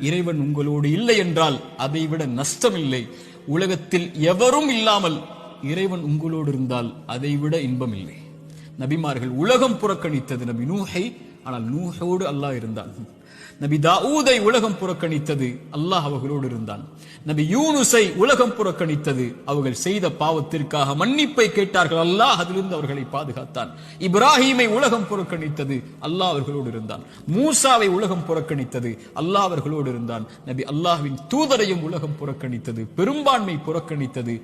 இறைவன் உங்களோடு இல்லை என்றால் அதைவிட நஷ்டம் இல்லை உலகத்தில் எவரும் இல்லாமல் இறைவன் உங்களோடு இருந்தால் அதைவிட இன்பம் இல்லை நபிமார்கள் உலகம் புறக்கணித்தது நபி நூஹை ஆனால் நூஹோடு அல்லாஹ் இருந்தான். நபி தாவூதை உலகம் புறக்கணித்தது அல்லாஹ் அவர்களோடு இருந்தான். நபி யூனுஸை உலகம் புறக்கணித்தது அவர்கள் செய்த பாவத்திற்காக மன்னிப்பை கேட்டார்கள். அல்லாஹ் அதிலிருந்து அவர்களை பாதுகாத்தான். இப்ராஹீமை உலகம் புறக்கணித்தது அல்லாஹ் அவர்களோடு இருந்தான். மூசாவை உலகம் புறக்கணித்தது அல்லாஹ் அவர்களோடு இருந்தான். நபி அல்லாஹ்வின் தூதரையும் உலகம் புறக்கணித்தது பெரும்பான்மை புறக்கணித்தது.